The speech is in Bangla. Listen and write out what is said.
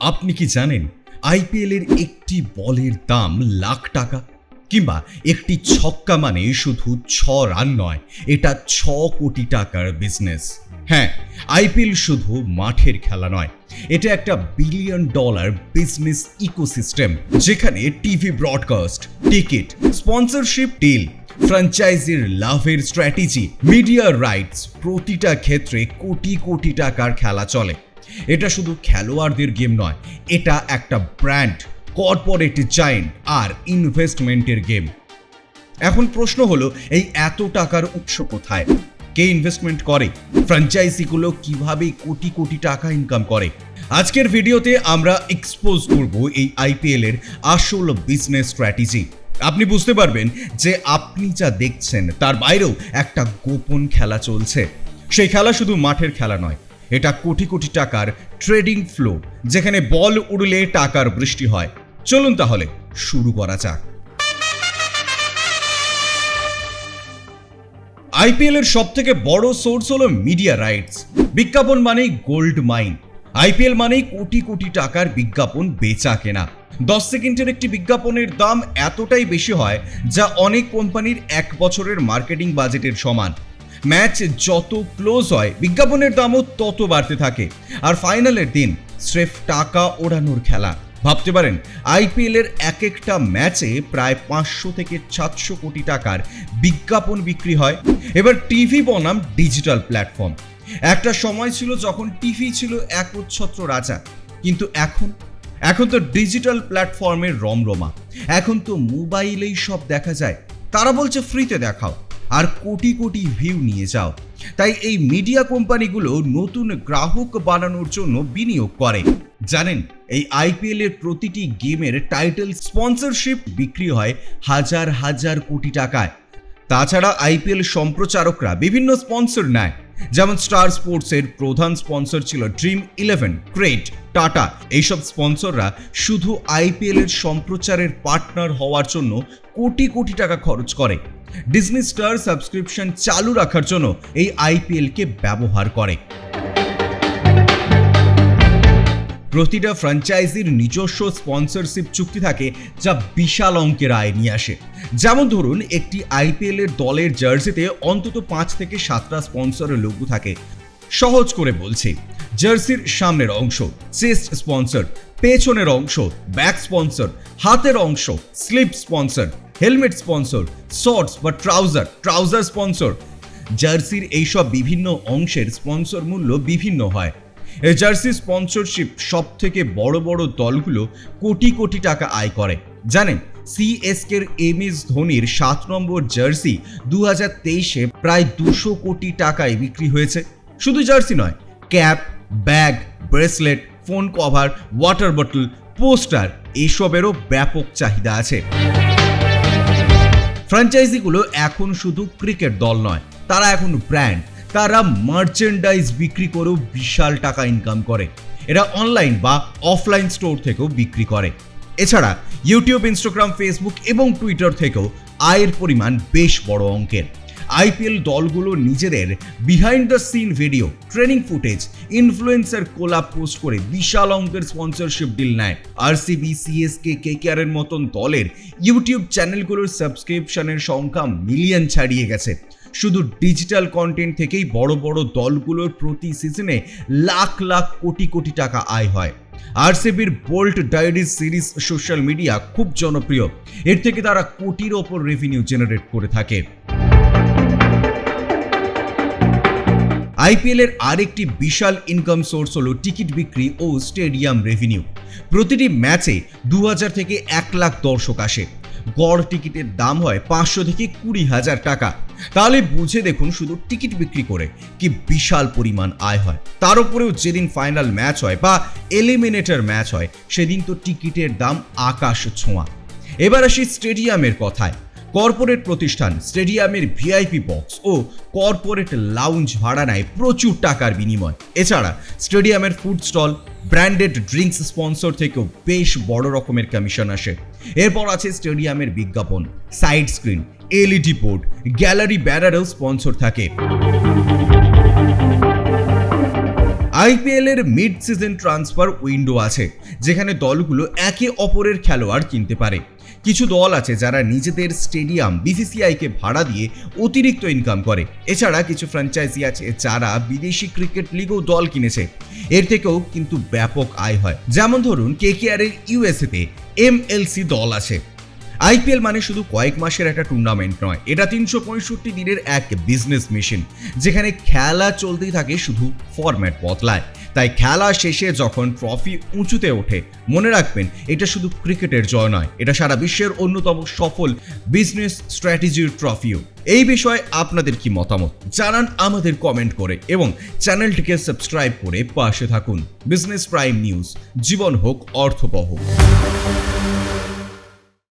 আপনি কি জানেন আইপিএল এর একটি বলের দাম লাখ টাকা? কিংবা একটি ছক্কা মানে শুধু ছ রান নয়, এটা ছ কোটি টাকার বিজনেস হ্যাঁ আইপিএল শুধু মাঠের খেলা নয়, এটা একটা বিলিয়ন ডলার বিজনেস ইকোসিস্টেম যেখানে TV broadcast ticket sponsorship deal ফ্র্যাঞ্চাইজির লাভের স্ট্র্যাটেজি মিডিয়া রাইটস প্রতিটা ক্ষেত্রে কোটি কোটি টাকার খেলা চলে। এটা শুধু খেলোয়াড়দের গেম নয়, এটা একটা ব্র্যান্ড, কর্পোরেট জায়েন্ট আর ইনভেস্টমেন্টের গেম। এখন প্রশ্ন হলো, এই এত টাকার উৎস কোথায়? কে ইনভেস্টমেন্ট করে? ফ্র্যাঞ্চাইজিগুলো কীভাবে কোটি কোটি টাকা ইনকাম করে? আজকের ভিডিওতে আমরা এক্সপোজ করব এই আইপিএল এর আসল বিজনেস স্ট্র্যাটেজি আপনি বুঝতে পারবেন যে আপনি যা দেখছেন, তার বাইরেও একটা গোপন খেলা চলছে। সেই খেলা শুধু মাঠের খেলা নয় এটা কোটি কোটি টাকার ট্রেডিং ফ্লো যেখানে বল উড়লে টাকার বৃষ্টি হয়। চলুন তাহলে শুরু করা যাক। আইপিএল এর সব থেকে বড় সোর্স হলো মিডিয়া রাইটস। বিজ্ঞাপন মানেই গোল্ড মাইন। আইপিএল মানেই কোটি কোটি টাকার বিজ্ঞাপন বেচা কেনা। দশ সেকেন্ডের একটি বিজ্ঞাপনের দাম এতটাই বেশি হয় যা অনেক কোম্পানির এক বছরের মার্কেটিং বাজেটের সমান। ম্যাচ যত ক্লোজ হয়, বিজ্ঞাপনের দামও তত বাড়তে থাকে। আর ফাইনালের দিন স্রেফ টাকা ওড়ানোর খেলা। ভাবতে পারেন আইপিএল এর এক একটা ম্যাচে প্রায় পাঁচশো থেকে সাতশো কোটি টাকার বিজ্ঞাপন বিক্রি হয়। এবার টিভি বনাম ডিজিটাল প্ল্যাটফর্ম। একটা সময় ছিল যখন টিভি ছিল একচ্ছত্র রাজা, কিন্তু এখন? এখন তো ডিজিটাল প্ল্যাটফর্মের রমরমা। এখন তো মোবাইলেই সব দেখা যায়। তারা বলছে, ফ্রিতে দেখাও। আর কোটি কোটি ভিউ নিয়ে যাও। তাই এই মিডিয়া কোম্পানিগুলো নতুন গ্রাহক বানানোর জন্য বিনিয়োগ করে। জানেন, এই আইপিএল এর প্রতিটি গেমের টাইটেল স্পন্সরশিপ বিক্রি হয় হাজার হাজার কোটি টাকায়। তাছাড়া আইপিএল সম্প্রচারকরা বিভিন্ন স্পন্সর নেয়। যেমন স্টার স্পোর্টসের প্রধান স্পন্সর ছিল ড্রিম ইলেভেন ক্রেট টাটা এইসব স্পন্সররা শুধু আইপিএল এর সম্প্রচারের পার্টনার হওয়ার জন্য কোটি কোটি টাকা খরচ করে। ডিজনি স্টার সাবস্ক্রিপশন চালু রাখার জন্য এই আইপিএলকে ব্যবহার করে। প্রতিটা ফ্র্যাঞ্চাইজির নিজস্ব স্পন্সরশিপ চুক্তি থাকে যা বিশাল অঙ্কের আয় নিয়ে আসে। যেমন ধরুন, একটি আইপিএল এর দলের জার্সিতে অন্তত পাঁচ থেকে সাতটা স্পন্সরের লঘু থাকে। সহজ করে বলছি, জার্সির সামনের অংশ চেস্ট স্পন্সর, পেছনের অংশ ব্যাক স্পন্সর, হাতের অংশ slip sponsor helmet sponsor, shorts বা ট্রাউজার ট্রাউজার স্পন্সর। জার্সির এইসব বিভিন্ন অংশের স্পন্সর মূল্য বিভিন্ন হয়। জার্সি স্পন্সরশিপ সব থেকে বড় বড় দলগুলো কোটি কোটি টাকা আয় করে। জানেন, সিএসকের এম এস ধোনির সাত নম্বর জার্সি দু হাজার তেইশে প্রায় দুশো কোটি টাকায় বিক্রি হয়েছে। শুধু জার্সি নয়, cap, bag, bracelet, phone cover, water বোতল পোস্টার, এসবেরও ব্যাপক চাহিদা আছে। ফ্র্যাঞ্চাইজিগুলো এখন শুধু ক্রিকেট দল নয়, তারা এখন ব্র্যান্ড। তারা মার্চেন্ডাইজ বিক্রি করেও বিশাল টাকা ইনকাম করে। এরা অনলাইন বা অফলাইন স্টোর থেকেও বিক্রি করে। এছাড়া ইউটিউব ইনস্টাগ্রাম ফেসবুক এবং টুইটার থেকেও আয়ের পরিমাণ বেশ বড় অঙ্কের। আইপিএল দলগুলো নিজেদের behind the scene video training footage influencer collab post করে বিশাল অঙ্কের স্পন্সরশিপ ডিল নেয়। আরসিবি সিএসকে কেকেআর এর মতন দলের ইউটিউব চ্যানেলগুলোর সাবস্ক্রিপশনের সংখ্যা মিলিয়ন ছাড়িয়ে গেছে। শুধু ডিজিটাল কন্টেন্ট থেকেই বড় বড় দলগুলোর প্রতি সিজনে লাখ লাখ কোটি কোটি টাকা আয় হয়। আরসিবির bold diaries series social media খুব জনপ্রিয়। এর থেকে তারা কোটির ওপর রেভিনিউ জেনারেট করে থাকে। আইপিএল এর আরেকটি বিশাল ইনকাম সোর্স হলো টিকিট বিক্রি ও স্টেডিয়াম রেভিনিউ প্রতিটি ম্যাচে দু হাজার থেকে এক লাখ দর্শক আসে। গড় টিকিটের দাম হয় পাঁচশো থেকে কুড়ি হাজার টাকা। তাহলে বুঝে দেখুন শুধু টিকিট বিক্রি করে কি বিশাল পরিমাণ আয় হয়। তার উপরেও যেদিন ফাইনাল ম্যাচ হয় বা এলিমিনেটর ম্যাচ হয়, সেদিন তো টিকিটের দাম আকাশ ছোঁয়া। এবার আসি স্টেডিয়ামের কথায়। কর্পোরেট প্রতিষ্ঠান, স্টেডিয়ামের ভিআইপি বক্স ও কর্পোরেট লাউঞ্জ ভাড়া নেয় প্রচুর টাকার বিনিময়। এছাড়া স্টেডিয়ামের food stall, branded drinks sponsor থেকেও বেশ বড় রকমের কমিশন আসে। এরপর আছে স্টেডিয়ামের বিজ্ঞাপন, side screen, LED board, gallery ব্যানারেও sponsor থাকে। আইপিএলের মিড সিজন ট্রান্সফার উইন্ডো আছে, যেখানে দলগুলো একে অপরের খেলোয়াড় কিনতে পারে। কিছু দল আছে যারা নিজেদের স্টেডিয়াম বিসিসিআইকে ভাড়া দিয়ে অতিরিক্ত ইনকাম করে। এছাড়া কিছু ফ্র্যাঞ্চাইজি আছে যারা বিদেশি ক্রিকেট লিগও দল কিনেছে। এর থেকেও কিন্তু ব্যাপক আয় হয়। যেমন ধরুন কেকেআর এর ইউএসএতে এমএলসি দল আছে। আইপিএল মানে শুধু কয়েক মাসের একটা টুর্নামেন্ট নয়, এটা তিনশো পঁয়ষট্টি দিনের এক বিজনেস মেশিন যেখানে খেলা চলতেই থাকে শুধু ফরম্যাট বদলায়। তাই খেলা শেষে যখন ট্রফি উঁচুতে ওঠে, মনে রাখবেন এটা শুধু ক্রিকেটের জয় নয়, এটা সারা বিশ্বের অন্যতম সফল বিজনেস স্ট্র্যাটেজির ট্রফিও এই বিষয়ে আপনাদের কি মতামত? জানান আমাদের কমেন্ট করে এবং চ্যানেলটিকে সাবস্ক্রাইব করে পাশে থাকুন। বিজনেস প্রাইম নিউজ জীবন হোক, অর্থবহ।